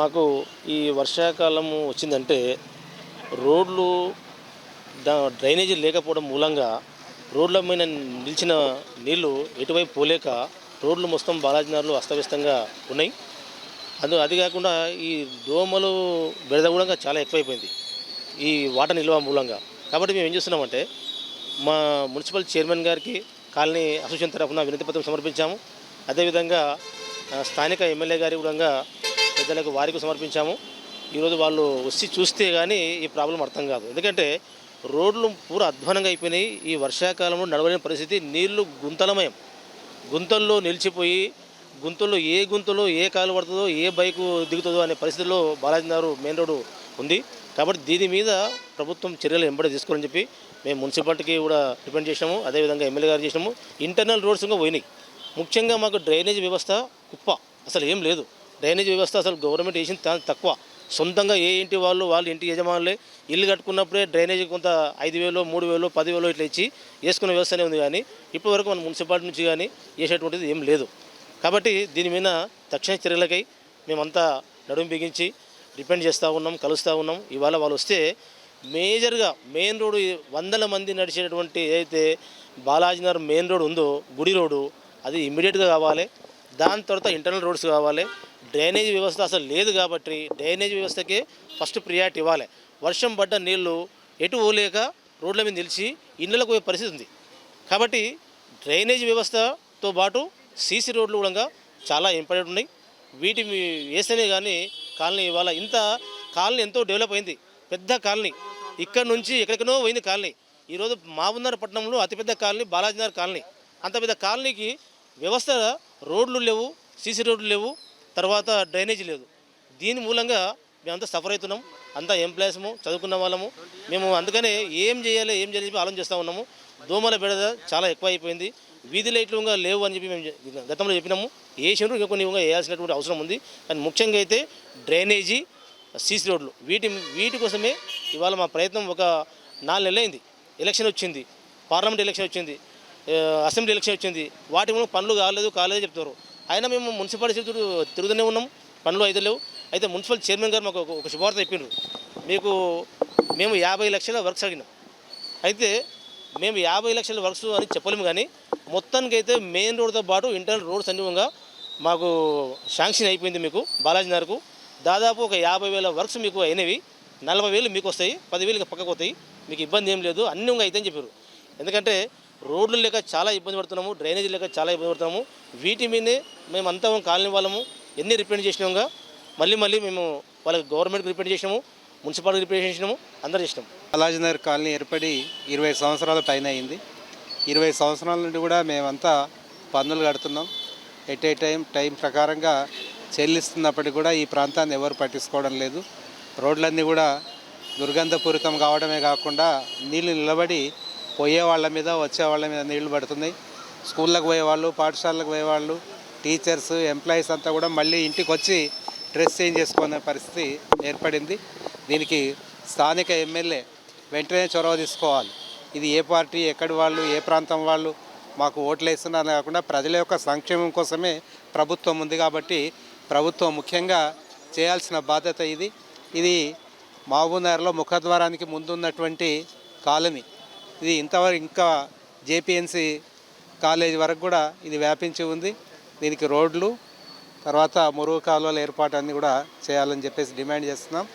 మాకు ఈ వర్షాకాలము వచ్చిందంటే రోడ్లు దా డ్రైనేజీ లేకపోవడం మూలంగా రోడ్ల మీద నిలిచిన నీళ్ళు ఎటువైపు పోలేక రోడ్లు మొత్తం బాలాజీనగర్లు అస్తవ్యస్తంగా ఉన్నాయి. అందు అది కాకుండా ఈ దోమలు బెడద కూడా చాలా ఎక్కువైపోయింది ఈ వాటర్ నిల్వ మూలంగా. కాబట్టి మేము ఏం చేస్తున్నామంటే మా మున్సిపల్ చైర్మన్ గారికి కాలనీ అసోసియేషన్ తరఫున వినతి పత్రం సమర్పించాము. అదేవిధంగా స్థానిక ఎమ్మెల్యే గారి కూడా పెద్దలకు వారికి సమర్పించాము. ఈరోజు వాళ్ళు వచ్చి చూస్తే కానీ ఈ ప్రాబ్లం అర్థం కాదు. ఎందుకంటే రోడ్లు పూర అధ్వానంగా అయిపోయినాయి. ఈ వర్షాకాలంలో నడవలేని పరిస్థితి. నీళ్ళు గుంతలమయం. గుంతల్లో నిలిచిపోయి గుంతల్లో ఏ గుంతలో ఏ కాలు పడుతుందో ఏ బైకు దిగుతుందో అనే పరిస్థితిలో బాలాజీ గారు మెయిన్ రోడ్డు ఉంది. కాబట్టి దీని మీద ప్రభుత్వం చర్యలు వెంబడి తీసుకోవాలని చెప్పి మేము మున్సిపాలిటీకి కూడా డిపెండ్ చేసినాము. అదేవిధంగా ఎమ్మెల్యే గారు చేసినాము. ఇంటర్నల్ రోడ్స్ ఇంకా పోయినాయి. ముఖ్యంగా మాకు డ్రైనేజ్ వ్యవస్థ కుప్ప. అసలు ఏం లేదు. డ్రైనేజ్ వ్యవస్థ అసలు గవర్నమెంట్ వేసింది తక్కువ. సొంతంగా ఏ ఇంటి వాళ్ళు వాళ్ళ ఇంటి యజమానులే ఇల్లు కట్టుకున్నప్పుడే డ్రైనేజ్ కొంత ఐదు వేలు మూడు వేలు పదివేలు ఇట్లా ఇచ్చి వేసుకునే వ్యవస్థనే ఉంది కానీ ఇప్పటివరకు మన మున్సిపాలిటీ నుంచి కానీ చేసేటువంటిది ఏం లేదు. కాబట్టి దీని మీద తక్షణ చర్యలకై మేమంతా నడుము బిగించి డిపెండ్ చేస్తూ ఉన్నాం కలుస్తూ ఉన్నాం. ఇవాళ వాళ్ళు వస్తే మేజర్గా మెయిన్ రోడ్డు వందల మంది నడిచేటటువంటి ఏదైతే బాలాజీనగర్ మెయిన్ రోడ్ ఉందో గుడి రోడ్డు అది ఇమ్మీడియట్గా కావాలి. దాని తర్వాత ఇంటర్నల్ రోడ్స్ కావాలి. డ్రైనేజ్ వ్యవస్థ అసలు లేదు కాబట్టి డ్రైనేజ్ వ్యవస్థకి ఫస్ట్ ప్రియారిటీ ఇవ్వాలి. వర్షం పడ్డ నీళ్ళు ఎటు పోలేక రోడ్ల మీద నిలిచి ఇళ్ళకు పోయే పరిస్థితి ఉంది. కాబట్టి డ్రైనేజ్ వ్యవస్థతో పాటు సీసీ రోడ్లు కూడా చాలా ఇంపార్టెంట్ ఉన్నాయి. వీటి వేస్తేనే కానీ కాలనీ ఇవాళ ఇంత కాలనీ ఎంతో డెవలప్ అయింది. పెద్ద కాలనీ. ఇక్కడ నుంచి ఎక్కడికనో పోయింది కాలనీ. ఈరోజు మాబున్నర పట్టణంలో అతిపెద్ద కాలనీ బాలాజీనగర్ కాలనీ. అంత పెద్ద కాలనీకి వ్యవస్థ రోడ్లు లేవు సీసీ రోడ్లు లేవు తర్వాత డ్రైనేజీ లేదు. దీని మూలంగా మేమంతా సఫర్ అవుతున్నాం. అంతా ఎంప్లాయీస్ము చదువుకున్న వాళ్ళము. మేము అందుకనే ఏం చేయాలి ఏం చేయాలి చెప్పి ఆలోచన ఉన్నాము. దోమల బెడద చాలా ఎక్కువ అయిపోయింది వీధి లైట్లు ఇంకా లేవు అని చెప్పి మేము గతంలో చెప్పినాము. వేసినారు ఇంకా కొన్ని వేయాల్సినటువంటి అవసరం ఉంది. కానీ ముఖ్యంగా అయితే డ్రైనేజీ సీసీ రోడ్లు. వీటి వీటి కోసమే ఇవాళ మా ప్రయత్నం ఒక నాలుగు నెలలైంది. ఎలక్షన్ వచ్చింది. పార్లమెంట్ ఎలక్షన్ వచ్చింది. అసెంబ్లీ ఎలక్షన్ వచ్చింది. వాటి మూలం పనులు కాలేదు కాలేదు చెప్తారు అయినా మేము మున్సిపాలిటీ చుట్టూ తిరుగుతూనే ఉన్నాం. పనులు అయితే లేవు. అయితే మున్సిపల్ చైర్మన్ గారు మాకు ఒక- శుభవార్త చెప్పిండ్రు. మీకు మేము యాభై లక్షల వర్క్స్ అడిగినాం. అయితే మేము యాభై లక్షల వర్క్స్ అని చెప్పలేము కానీ మొత్తానికి అయితే మెయిన్ రోడ్తో పాటు ఇంటర్నల్ రోడ్స్ అన్నిగా మాకు శాంక్షన్ అయిపోయింది మీకు బాలాజీ నగర్కు. దాదాపు ఒక యాభై వేల వర్క్స్ మీకు అయినవి. నలభై వేలు మీకు వస్తాయి పదివేలు పక్కకు వస్తాయి. మీకు ఇబ్బంది ఏం లేదు. అన్నీ అయితే అయితే చెప్పారు. ఎందుకంటే రోడ్లు లేక చాలా ఇబ్బంది పడుతున్నాము డ్రైనేజీ లేక చాలా ఇబ్బంది పడుతున్నాము. వీటి మీదే మేము అంతా కాలనీ వాళ్ళము. ఎన్ని రిపేర్ చేసినాముగా మళ్ళీ మళ్ళీ మేము వాళ్ళకి గవర్నమెంట్కి రిపేర్ చేసినాము మున్సిపాలిటీ రిపేర్ చేసినాము అందరూ చేసినాము అలాజనగర్ కాలనీ ఏర్పడి ఇరవై సంవత్సరాల పైన అయింది. ఇరవై సంవత్సరాల నుండి కూడా మేమంతా పన్నులు కడుతున్నాం. ఎట్ ఏ టైం టైం ప్రకారంగా చెల్లిస్తున్నప్పటికీ కూడా ఈ ప్రాంతాన్ని ఎవరు పట్టించుకోవడం లేదు. రోడ్లన్నీ కూడా దుర్గంధపూరితం కావడమే కాకుండా నీళ్ళు నిలబడి పోయే వాళ్ళ మీద వచ్చే వాళ్ళ మీద నీళ్ళు పడుతున్నాయి స్కూళ్ళకు పోయేవాళ్ళు పాఠశాలకు పోయేవాళ్ళు టీచర్స్ ఎంప్లాయీస్ అంతా కూడా మళ్ళీ ఇంటికి వచ్చి డ్రెస్ చేంజ్ చేసుకునే పరిస్థితి ఏర్పడింది. దీనికి స్థానిక ఎమ్మెల్యే వెంటనే చొరవ తీసుకోవాలి. ఇది ఏ పార్టీ ఎక్కడి వాళ్ళు ఏ ప్రాంతం వాళ్ళు మాకు ఓట్లు వేస్తున్నారు కాకుండా ప్రజల యొక్క సంక్షేమం కోసమే ప్రభుత్వం ఉంది కాబట్టి ప్రభుత్వం ముఖ్యంగా చేయాల్సిన బాధ్యత ఇది. ఇది మహబూబ్నగర్లో ముఖద్వారానికి ముందున్నటువంటి కాలనీ. ఇది ఇంతవరకు ఇంకా జేపీఎన్సీ కాలేజ్ వరకు కూడా ఇది వ్యాపించి ఉంది. దీనికి రోడ్లు తర్వాత మురుగు కాలువల ఏర్పాటు అన్నీ కూడా చేయాలని చెప్పేసి డిమాండ్ చేస్తున్నాం.